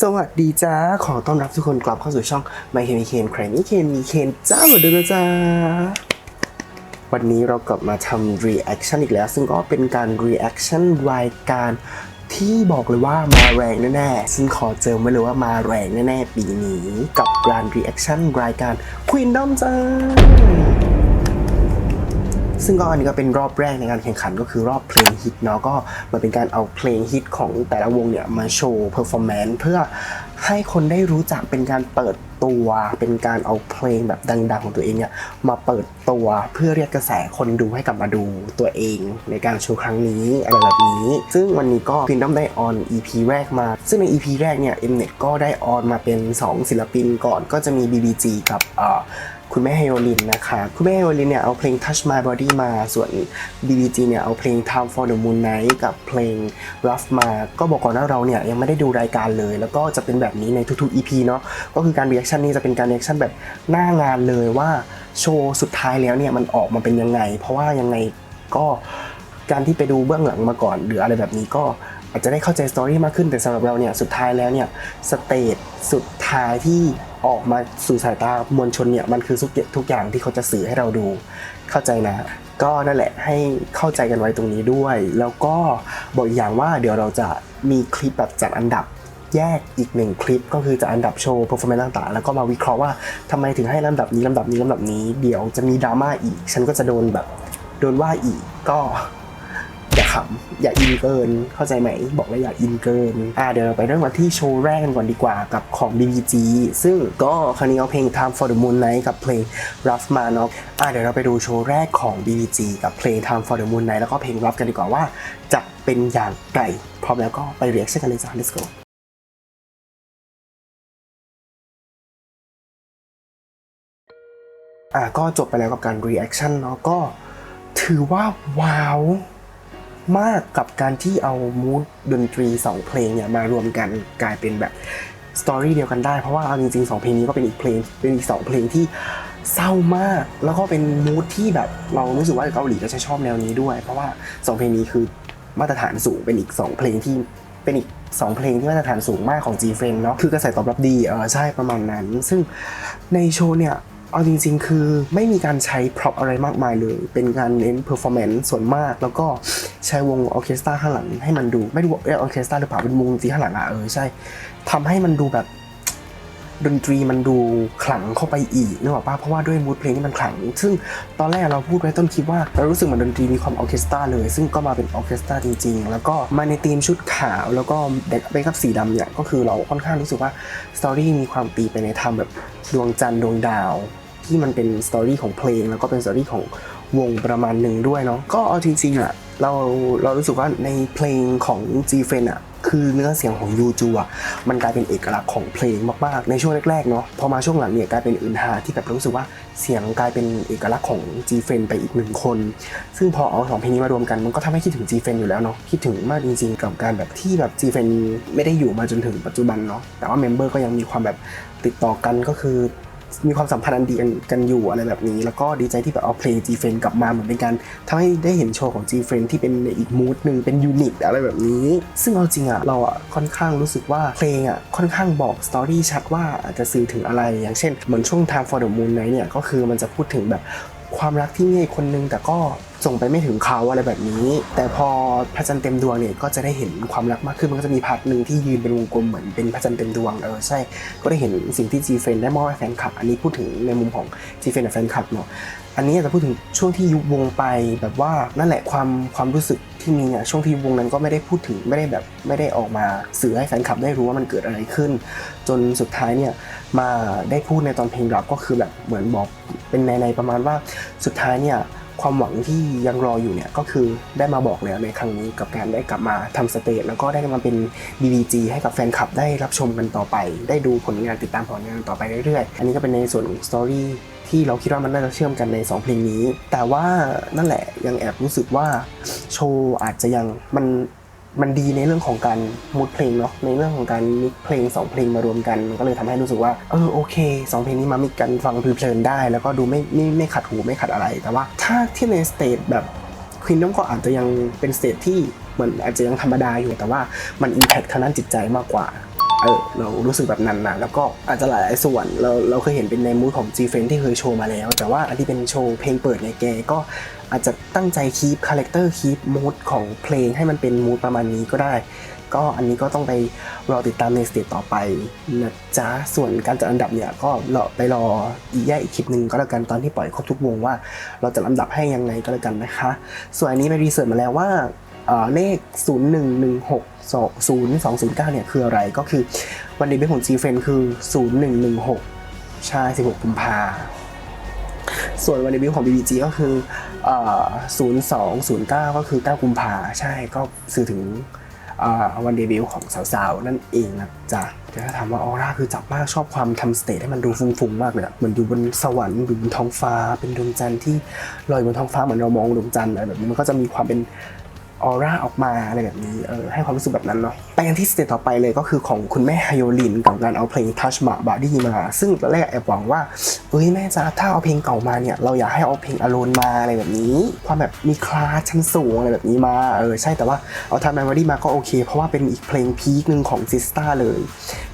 สวัสดีจ้า ขอต้อนรับทุกคนกลับเข้าสู่ช่อง My Ken มีเคนใครมีเคนมีเคนจ้าเหมือนเดิมนะจ้า วันนี้เรากลับมาทำ reaction อีกแล้ว ซึ่งก็เป็นการ reaction รายการที่บอกเลยว่ามาแรงแน่ๆ ซึ่งขอเจิมไว้เลยว่ามาแรงแน่ๆ ปีนี้ กับการ reaction รายการ Queendom จ้า ซึ่งก็อันนี้ก็เป็นรอบแรกในการแข่งขันก็คือรอบเพลงฮิตเนาะก็มันเป็นการเอาเพลงฮิตของแต่ละวงเนี่ยมาโชว์เพอร์ฟอร์แมนซ์เพื่อให้คนได้รู้จักเป็นการเปิดตัวเป็นการเอาเพลงแบบดัง ๆ ของตัวเองเนี่ยมาเปิดตัวเพื่อเรียกกระแสคนดูให้กลับมาดูตัวเอง ในการโชว์ครั้งนี้อะไรแบบนี้ ซึ่งวันนี้ก็พินด้อมได้ออน EP แรกมา ซึ่งใน EP แรกเนี่ย Mnet ก็ได้ออนมาเป็น 2 ศิลปินก่อนก็จะมี BBG กับเอ่อ คุณแม่ไฮโอลินนะคะ คุณแม่ไฮโอลินเนี่ยเอาเพลง Touch My Body มา ส่วน BBG เนี่ยเอาเพลง Time for the Moon Night กับเพลง Rough มา ก็บอกก่อนว่าเราเนี่ยยังไม่ได้ดูรายการเลย แล้วก็จะเป็นแบบนี้ในทุกๆ EP เนาะ ก็คือการ reaction นี้จะเป็นการ reaction แบบหน้างานเลยว่าโชว์สุดท้ายแล้วเนี่ยมันออกมาเป็นยังไง เพราะว่ายังไงก็การที่ไปดูเบื้องหลังมาก่อน หรืออะไรแบบนี้ก็อาจจะได้เข้าใจสตอรี่มากขึ้นแต่สำหรับเราเนี่ยสุดท้ายแล้วเนี่ยสเตจสุดท้ายที่ ออกมาสู่สายตามวลชนเนี่ยมันคือทุกทุกอย่างที่เขาจะสื่อให้เราดูเข้าใจนะ ก็นั่นแหละให้เข้าใจกันไว้ตรงนี้ด้วย แล้วก็บอกอีกอย่างว่าเดี๋ยวเราจะมีคลิปแบบจัดอันดับแยกอีกหนึ่งคลิปก็คือจะอันดับโชว์ performance ต่างๆ แล้วก็มาวิเคราะห์ว่าทำไมถึงให้ลำดับนี้ลำดับนี้ลำดับนี้ เดี๋ยวจะมีดราม่าอีก ฉันก็จะโดนแบบ โดนว่าอีกก็ ขำอย่าอินเกิน เข้าใจไหม บอกแล้วอย่าอินเกิน อ่าเดี๋ยวเราไปเริ่มกันที่โชว์แรกกันก่อนดีกว่ากับของ BBG ซึ่งก็ครั้งนี้เอาเพลง Time for the Moon Night กับเพลง Rough มาเนาะอ่าเดี๋ยวเราไปดูโชว์แรกของ BBG กับเพลง Time for the Moon Night แล้วก็เพลง Rough กันดีกว่าว่าจะเป็นอย่างไรพร้อมแล้วก็ไป reaction กันเลยจ้า let's go อ่าก็จบไปแล้วกับการ reaction เนาะก็ถือว่าว้าว มากกับการที่เอามูดดนตรี 2 เพลงเนี่ยมารวมกันกลายเป็นแบบสตอรี่เดียวกันได้เพราะว่าเอาจริงๆ2เพลงนี้ก็เป็นอีกเพลงเป็นอีก2เพลงที่เศร้ามาก แล้วก็เป็นมูดที่แบบเรารู้สึกว่าเกาหลีก็จะชอบแนวนี้ด้วย เพราะว่า2เพลงนี้คือมาตรฐานสูงเป็นอีก2เพลงที่เป็นอีก2เพลงที่มาตรฐานสูงมากของ G f r i e n d เนาะคือกระแสตอบรับดีเออใช่ประมาณนั้น ซึ่งในโชว์เนี่ย เอาจริง ๆ คือไม่มีการใช้พร็อพอะไรมากมายเลย เป็นการเน้นเพอร์ฟอร์แมนซ์ส่วนมาก แล้วก็ใช้วงออเคสตราข้างหลังให้มันดูไม่รู้ว่าเออออเคสตราหรือเปล่าเป็นวงดนตรีข้างหลังอะเออใช่ทำให้มันดูแบบดนตรีมันดูขลังเข้าไปอีกนึกออกปะเพราะว่าด้วยมูดเพลงที่มันขลัง ซึ่งตอนแรกเราพูดไว้ต้นคลิปว่าเรารู้สึกเหมือนดนตรีมีความออเคสตราเลย ซึ่งก็มาเป็นออเคสตราจริง ๆ แล้วก็มาในธีมชุดขาว แล้วก็เด็กเบคับสีดำเนี่ยก็คือเราค่อนข้างรู้สึกว่าสตอรี่มีความตีไปในทางแบบดวงจันทร์ดวงดาว ที่มันเป็นสตอรี่ของเพลง แล้วก็เป็นสตอรี่ของวงประมาณหนึ่งด้วยเนาะก็เอาจริงๆอะเราเรารู้สึกว่าในเพลงของ G f r i e n d อะคือเนื้อเสียงของยูจูอะมันกลายเป็นเอกลักษณ์ของเพลงมากๆ ในช่วงแรกๆเนาะพอมาช่วงหลังเนี่ยกลายเป็นอื่นหาที่แบบรู้สึกว่าเสียงกลายเป็นเอกลักษณ์ของ G f r i e n d ไปอีกหนึ่งคน ซึ่งพอเอาสองเพลงนี้มารวมกันมันก็ทำให้คิดถึง G f r i e n d อยู่แล้วเนาะคิดถึงมากจริงๆ กับการแบบที่แบบ G f r i e n d ไม่ได้อยู่มาจนถึงปัจจุบันเนาะแต่ว่าเมมเบอร์ก็ยังมีความแบบติดต่อกันก็คือ มีความสัมพันธ์อันดีกันอยู่อะไรแบบนี้ แล้วก็ดีใจที่แบบเอาเพลง G f r i e n d กลับมาเหมือนเป็นการทำให้ได้เห็นโชว์ของ G f r i e n d ที่เป็นในอีกมูดหนึ่งเป็นยูนิตอะไรแบบนี้ ซึ่งเอาจริงอะเราอะค่อนข้างรู้สึกว่าเพลงอะค่อนข้างบอกสตอรี่ชัดว่าอาจจะสื่อถึงอะไรอย่างเช่นเหมือนช่วง Time for the Moon Night เนี่ยก็คือมันจะพูดถึงแบบความรักที่มีคนนึงแต่ก็ ส่งไปไม่ถึงเขาอะไรแบบนี้ แต่พอพระจันทร์เต็มดวงเนี่ยก็จะได้เห็นความรักมากขึ้นมันก็จะมีพาร์ทหนึ่งที่ยืนเป็นวงกลมเหมือนเป็นพระจันทร์เต็มดวงเออใช่ก็ได้เห็นสิ่งที่ G f r i e n d ได้มอบให้แฟนคลับ อันนี้พูดถึงในมุมของ G f r i e n d กับแฟนคลับเนาะอันนี้จะพูดถึงช่วงที่ยุบวงไปแบบว่านั่นแหละความความรู้สึกที่มีอะช่วงที่วงนั้นก็ไม่ได้พูดถึงไม่ได้แบบไม่ได้ออกมาสื่อให้แฟนคลับได้รู้ว่ามันเกิดอะไรขึ้น จนสุดท้ายเนี่ยมาได้พูดในตอนเพลงรับก็คือแบบเหมือนบอกเป็นในในประมาณว่าสุดท้ายเนี่ย ความหวังที่ยังรออยู่เนี่ยก็คือได้มาบอกแล้วในครั้งนี้กับการได้กลับมาทำสเตจแล้วก็ได้มาเป็น BBG ให้กับแฟนคลับได้รับชมกันต่อไป ได้ดูผลงานติดตามผลงานต่อไปเรื่อยๆ อันนี้ก็เป็นในส่วนของสตอรี่ที่เราคิดว่ามันน่าจะเชื่อมกันใน 2 เพลงนี้ แต่ว่านั่นแหละยังแอบรู้สึกว่าโชว์อาจจะยังมัน มันดีในเรื่องของการมูดเพลงเนาะในเรื่องของการมิกเพลง 2 เพลงมารวมกันมันก็เลยทำให้รู้สึกว่าเออโอเคสองเพลงนี้มามิกกันฟังเพลินได้ แล้วก็ดูไม่ไม่ไม่ขัดหูไม่ขัดอะไร แต่ว่าถ้าที่ในสเตจแบบควินน้ก็อาจจะยังเป็นสเตจที่เหมือนอาจจะยังธรรมดาอยู่แต่ว่ามันอิมแพคทางด้านจิตใจมากกว่าเออเรารู้สึกแบบนั้นนะแล้วก็อาจจะหลายส่วนเราเราเคยเห็นเป็นในมูดของ G f r i e n d ที่เคยโชว์มาแล้ว แต่ว่าอันที่เป็นโชว์เพลงเปิดเนี่ยแกก็ อาจจะตั้งใจคีปคาแรคเตอร์คีปมูดของเพลงให้มันเป็นมูดประมาณนี้ก็ได้ ก็อันนี้ก็ต้องไปรอติดตามในสเตจต่อไปนะจ๊ะส่วนการจัดอันดับเนี่ยก็รอไปรออีกแยกอีกคลิปหนึ่งก็แล้วกันตอนที่ปล่อยครบทุกวงว่า เราจะลำดับให้ยังไงก็แล้วกันนะคะ ส่วนอันนี้ไปรีเสิร์ชมาแล้วว่าเอ่อเลข 0 1 1 6 0 2 0 9เนี่ยคืออะไรก็คือวันเดบิวต์ของ G f r i e n d คือ 0116 ใช่16กุมภา ส่วนวันเดบิวต์ของ BBG ก็คือ0209 ก็คือ 9 กุมภาใช่ก็สื่อถึงวันเดบิวต์ของสาวๆ นั่นเองนะจ๊ะแต่ถ้าถามว่าออร่าคือจับมากชอบความทำสเตทให้มันดูฟุ้งๆ มากเลยอะเหมือนอยู่บนสวรรค์อยู่บนท้องฟ้า เป็นดวงจันทร์ที่ลอยบนท้องฟ้าเหมือนเรามองดวงจันทร์อะไรแบบนี้มันก็จะมีความเป็น ออร่าออกมาอะไรแบบนี้เออให้ความรู้สึกแบบนั้นเนาะไปกันที่สเตจต่อไปเลยก็คือของคุณแม่ไฮโอลินกับการเอาเพลง Touch My Body มา ซึ่งตอนแรกแอบหวังว่าเอ้ยแม่จ๊ะถ้าเอาเพลงเก่ามาเนี่ย เราอยากให้เอาเพลง Alone มาอะไรแบบนี้ ความแบบมีคลาสชั้นสูงอะไรแบบนี้มาเออใช่แต่ว่าเอา Touch My Body มาก็โอเค เพราะว่าเป็นอีกเพลงพีคหนึ่งของซิสตาเลย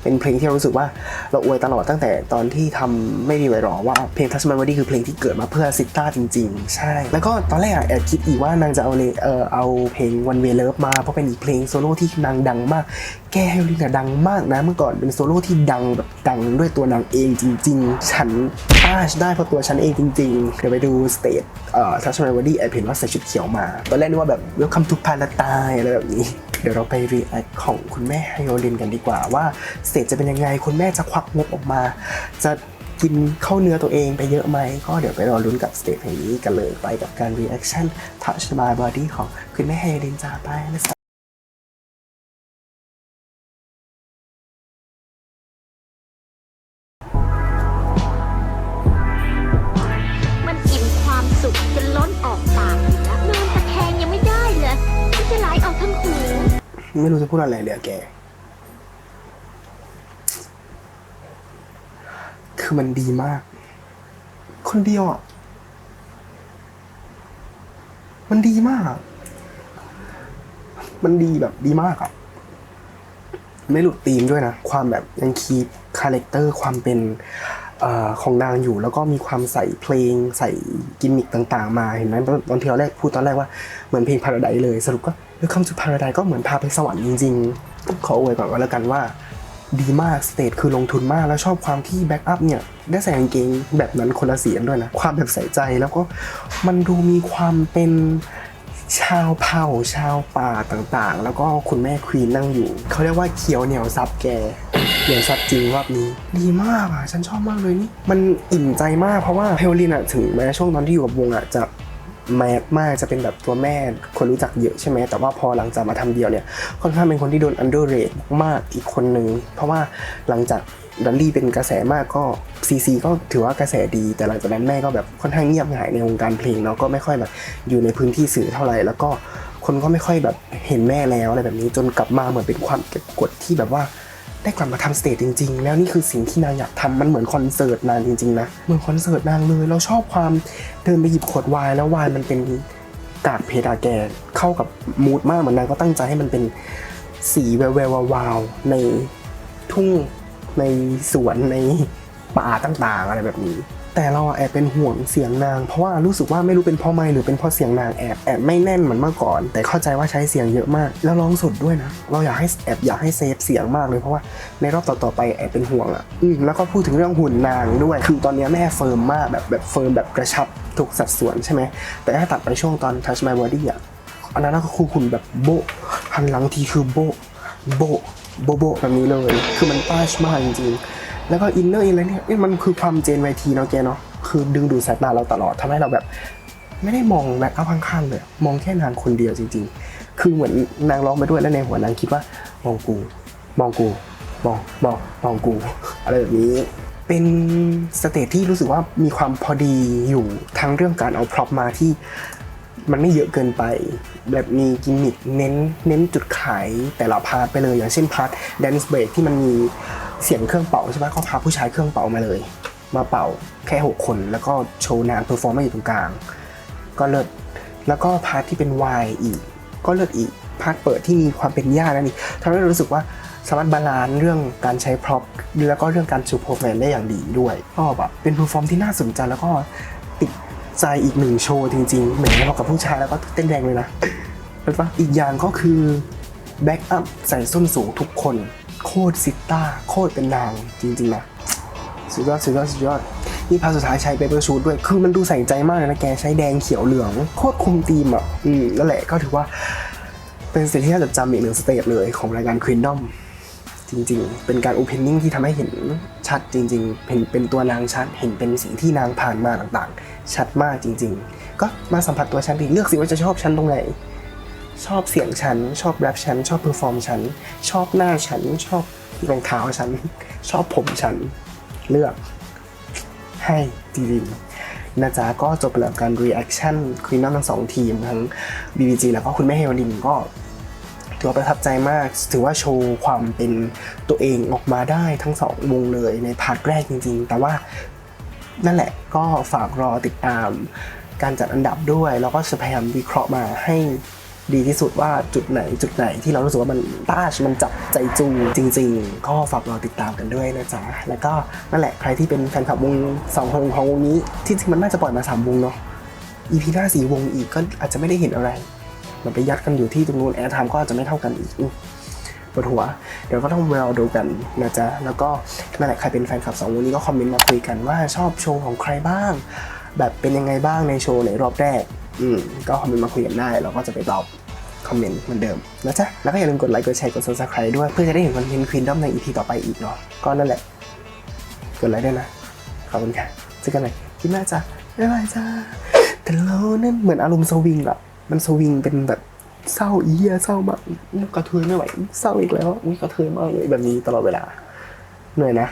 เป็นเพลงที่เรารู้สึกว่าเราอวยตลอดตั้งแต่ตอนที่ทำไม่ดีไวหรอว่าเพลง Touch My Body คือเพลงที่เกิดมาเพื่อซิสตาจริง ๆ ใช่ แล้วก็ตอนแรกแอบคิดอีกว่านางจะเอาเลยเออเอาเพลง One Way Love มา เพราะเป็นอีกเพลงโซโล่ที่นางดังมาก แกเฮลินอะดังมากนะเมื่อก่อนเป็นโซโล่ที่ดังแบบดังด้วยตัวนางเองจริง ๆ ฉันต้าได้เพราะตัวฉันเองจริง ๆ เดี๋ยวไปดูสเตจเอ่อ Touch My Body แอบเห็นว่าใส่ชุดเขียวมา ตอนแรกนึกว่าแบบ Welcome to Paradise อะไรแบบนี้เดี๋ยวเราไปรีแอคของคุณแม่ไฮโอลินกันดีกว่าว่าสเตจจะเป็นยังไงคุณแม่จะควักงบออกมา จะ กินเข้าเนื้อตัวเองไปเยอะไหม ก็เดี๋ยวไปรอลุ้นกับสเตจแห่งนี้กันเลยไปกับการรีแอคชั่น Touch My Body ของคุณแม่ไฮโอลินจ้าไป let's มันอิ่มความสุขจนล้นออกปากอยู่แล้วนอนตะแคงยังไม่ได้เลยมันจะไหลออกทั้งหู ไม่รู้จะพูดอะไรเลยอะแก คือมันดีมาก คนเดียวอะ มันดีมาก มันดีแบบดีมากอะ ไม่หลุดธีมด้วยนะ ความแบบยังคีปคาแรคเตอร์ความเป็นอของนางอยู่แล้วก็มีความใส่เพลงใส่กิมมิคต่างๆ มาเห็นไหมตอนที่เราแรกพูดตอนแรกว่าเหมือนเพลง Paradise เลย สรุปก็ Welcome to Paradise ก็เหมือนพาไปสวรรค์จริงๆ ขออวยก่อนก็แล้วกันว่า ดีมากสเตจคือลงทุนมากแล้วชอบความที่แบ็กอัพเนี่ยได้ใส่กางเกงแบบนั้นคนละเสียงด้วยนะ ความแบบใส่ใจแล้วก็มันดูมีความเป็นชาวเผ่าชาวป่าต่างๆ แล้วก็คุณแม่ควีนนั่งอยู่ เขาเรียกว่าเขียวเหนียวซับแกเหนียวซับจริงรอบนี้ ดีมากอะ ฉันชอบมากเลยนี่ มันอิ่มใจมากเพราะว่าเพลลินอะถึงแม้ช่วงตอนที่อยู่กับวงอะจะ แมสมากจะเป็นแบบตัวแม่คนรู้จักเยอะใช่ไหมแต่ว่าพอหลังจากมาทำเดียวเนี่ยค่อนข้างเป็นคนที่โดน underrate มากอีกคนนึง เพราะว่าหลังจากดัลลี่เป็นกระแสมากก็ซีซีก็ถือว่ากระแสดี แต่หลังจากนั้นแม่ก็แบบค่อนข้างเงียบหายในวงการเพลงเนาะก็ไม่ค่อยแบบอยู่ในพื้นที่สื่อเท่าไหร่แล้วก็คนก็ไม่ค่อยแบบเห็นแม่แล้วอะไรแบบนี้จนกลับมาเหมือนเป็นความเก็บกดที่แบบว่า ได้กลับมาทำสเตจจริง ๆ แล้วนี่คือสิ่งที่นางอยากทำมันเหมือนคอนเสิร์ตนางจริงๆนะเหมือนคอนเสิร์ตนางเลยเราชอบความเดินไปหยิบขวดไวน์แล้วไวน์มันเป็นกากเพดาแกเข้ากับมูดมากเหมือนนางก็ตั้งใจให้มันเป็นสีแววแวววาวๆในทุ่งในสวนในป่าต่างๆ อะไรแบบนี้ แต่เราอะแอบเป็นห่วงเสียงนาง เพราะว่ารู้สึกว่าไม่รู้เป็นเพราะไม่หรือเป็นเพราะเสียงนางแอบแอบไม่แน่นเหมือนเมื่อก่อน แต่เข้าใจว่าใช้เสียงเยอะมาก แล้วร้องสดด้วยนะ เราอยากให้แอบอยากให้เซฟเสียงมากเลยเพราะว่าในรอบต่อๆไปแอบเป็นห่วงอะอืมแล้วก็พูดถึงเรื่องหุ่นนางด้วย คือตอนนี้แม่เฟิร์มมากแบบแบบเฟิร์มแบบกระชับทุกสัดส่วนใช่ไหมแต่ถ้าตัดไปช่วงตอน Touch My Body อะอันนั้นก็คือหุ่นแบบโบหันหลังทีคือโบโบโบโบแบบนี้เลย คือมันต้าชมากจริงๆ แล้วก็อินเนอร์อะไรเนี่ยมันคือความเจนไวทีเนาะแกเนาะคือดึงดูดสายตาเราตลอดทำให้เราแบบ ไม่ได้มองแบ็คอัพข้างๆเลย มองแค่นางคนเดียวจริง ๆ คือเหมือนนางร้องไปด้วยแล้วในหัวนางคิดว่ามองกู มองกูมองมองมองกูอะไรแบบนี้เป็นสเตจที่รู้สึกว่ามีความพอดีอยู่ทั้งเรื่องการเอาพร็อพมาที่มันไม่เยอะเกินไป แบบมีกิมมิคเน้นเน้นจุดขายแต่ละพาร์ทไปเลยอย่างเช่นพาร์ทแดนซ์เบรกที่มันมี เสียงเครื่องเป่าใช่ไหมก็พาผู้ชายเครื่องเป่ามาเลย มาเป่าแค่ 6 คน แล้วก็โชว์นางเพอร์ฟอร์มมาอยู่ตรงกลาง ก็เลิศแล้วก็พาร์ทที่เป็นวายอีก ก็เลิศอีกพาร์ทเปิดที่มีความเป็นย่านั่นอีกทำให้เรารู้สึกว่าสามารถบาลานซ์เรื่องการใช้พร็อพแล้วก็เรื่องการชูโปรแมนได้อย่างดีด้วยก็แบบเป็นเพอร์ฟอร์มที่น่าสนใจแล้วก็ติดใจอีกหนึ่งโชว์จริงๆเหมือนเรากับผู้ชายแล้วก็เต้นแรงเลยนะแล้วก็อีกอย่างก็คือ แบ็กอัพใส่ส้นสูงทุกคน โคตรซิต้า โคตรเป็นนางจริงๆนะสุดยอดสุดยอดสุดยอดนี่พาสุดท้ายใช้เปเปอร์ชูดด้วย คือมันดูใส่ใจมากเลยนะแกใช้แดงเขียวเหลือง โคตรคุมธีมอะ อืมนั่นแหละก็ถือว่าเป็นสเตจที่น่าจดจำอีกหนึ่งสเตจเลยของรายการ Queendom จริงๆ เป็นการโอเพนนิ่งที่ทำให้เห็นชัดจริงๆ เห็นเป็นตัวนางชัด เห็นเป็นสิ่งที่นางผ่านมาต่างๆ ชัดมากจริง ๆ ก็มาสัมผัสตัวฉันดิเลือกสิว่าจะชอบฉันตรงไหน ชอบเสียงฉัน ชอบแรปฉัน ชอบเพอร์ฟอร์มฉัน ชอบหน้าฉัน ชอบรองเท้าฉัน ชอบผมฉัน เลือก ให้จริงๆนะจ๊ะก็จบไปแล้วการ reaction ควีนน้ทั้งสองทีมทั้ง BBG แล้วก็คุณแม่เฮวดินก็ถือว่าประทับใจมาก ถือว่าโชว์ความเป็นตัวเองออกมาได้ทั้งสองวงเลยในพาร์ทแรกจริง ๆ แต่ว่านั่นแหละก็ฝากรอติดตามการจัดอันดับด้วย แล้วก็จะพยายามวิเคราะห์มาให้ ดีที่สุดว่าจุดไหนจุดไหนที่เรารู้สึกว่ามันต้าชมันจับใจจูจริง ๆ ก็ฝากรอติดตามกันด้วยนะจ๊ะ แล้วก็นั่นแหละใครที่เป็นแฟนคลับวงสองวงของวงนี้ ที่จริงมันน่าจะปล่อยมาสามวงเนาะ EP หน้าสี่วงอีกก็อาจจะไม่ได้เห็นอะไร มันไปยัดกันอยู่ที่ตรงนู้นแอร์ไทม์ก็อาจจะไม่เท่ากันอีกปวดหัว เดี๋ยวก็ต้องเรอดูกันนะจ๊ะ แล้วก็นั่นแหละใครเป็นแฟนคลับสองวงนี้ก็คอมเมนต์มาคุยกันว่าชอบโชว์ของใครบ้าง แบบเป็นยังไงบ้างในโชว์ในรอบแรก อืมก็คอมเมนต์มาคุยกันได้ เราก็จะไปตอบคอมเมนต์เหมือนเดิมนะจ๊ะ แล้วก็อย่าลืมกดไลค์กดแชร์กด subscribe ด้วย เพื่อจะได้เห็นคอนเทนต์ควีนด้อมใน EP ต่อไปอีกเนาะก็นั่นแหละ กดไลค์ด้วยนะ ขอบคุณค่ะเจอกันใหม่คลิปหน้าจ้ะบ๊ายบายจ้าแต่เรานั่นเหมือนอารมณ์สวิงอะมันสวิงเป็นแบบเศร้าอีเหี้ยเศร้ามากกระเทยไม่ไหวเศร้าอีกแล้วอุ๊ยกระเทยมากเลยแบบนี้ตลอดเวลาเหนื่อยนะ